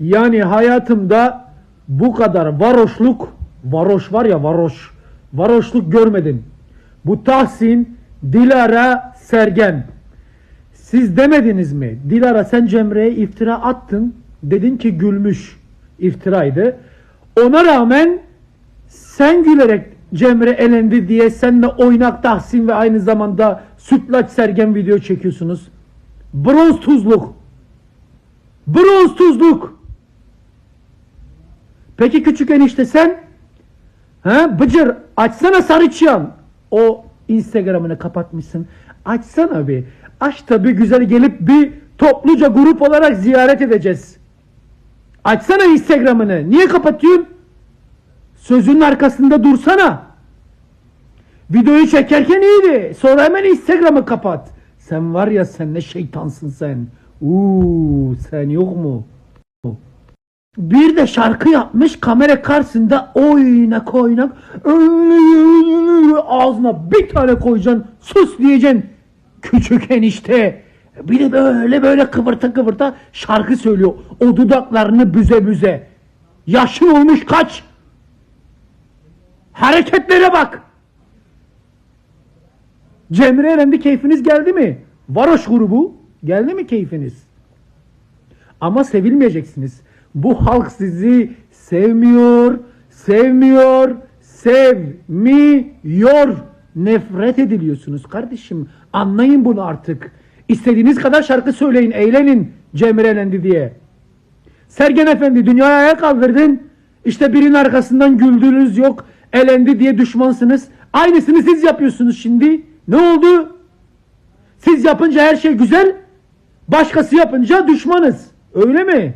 Yani hayatımda bu kadar varoşluk, varoş var ya varoş, varoşluk görmedim. Bu Tahsin, Dilara, Sergen. Siz demediniz mi? Dilara sen Cemre'ye iftira attın. Dedin ki gülmüş. iftiraydı. Ona rağmen sen gülerek Cemre elendi diye senle oynak Tahsin ve aynı zamanda sütlaç Sergen video çekiyorsunuz. Bronz tuzluk. Bronz tuzluk. Peki küçük enişte sen? Ha Bıcır açsana Sarıçyan. O Instagram'ını kapatmışsın. Açsana bir. Aç tabi güzel gelip bir topluca grup olarak ziyaret edeceğiz. Açsana Instagram'ını. Niye kapatıyorsun? Sözünün arkasında dursana. Videoyu çekerken iyiydi. Sonra hemen Instagram'ı kapat. Sen var ya sen ne şeytansın sen. Uuu sen yok mu? Bir de şarkı yapmış kamera karşısında oynak oynak ağzına bir tane koyacaksın sus diyeceksin. Küçük enişte. Bir de böyle böyle kıvırta kıvırta şarkı söylüyor. O dudaklarını büze büze. Yaşın olmuş kaç? Hareketlere bak. Cemre elendi keyfiniz geldi mi? Varoş grubu geldi mi keyfiniz? Ama sevilmeyeceksiniz. Bu halk sizi sevmiyor, sevmiyor, sevmiyor. Nefret ediliyorsunuz kardeşim. Anlayın bunu artık. İstediğiniz kadar şarkı söyleyin, eğlenin Cemre elendi diye. Sergen Efendi dünyaya ayağa kaldırdın. İşte birinin arkasından güldüğünüz yok. Elendi diye düşmansınız. Aynısını siz yapıyorsunuz şimdi. Ne oldu? Siz yapınca her şey güzel. Başkası yapınca düşmanız. Öyle mi?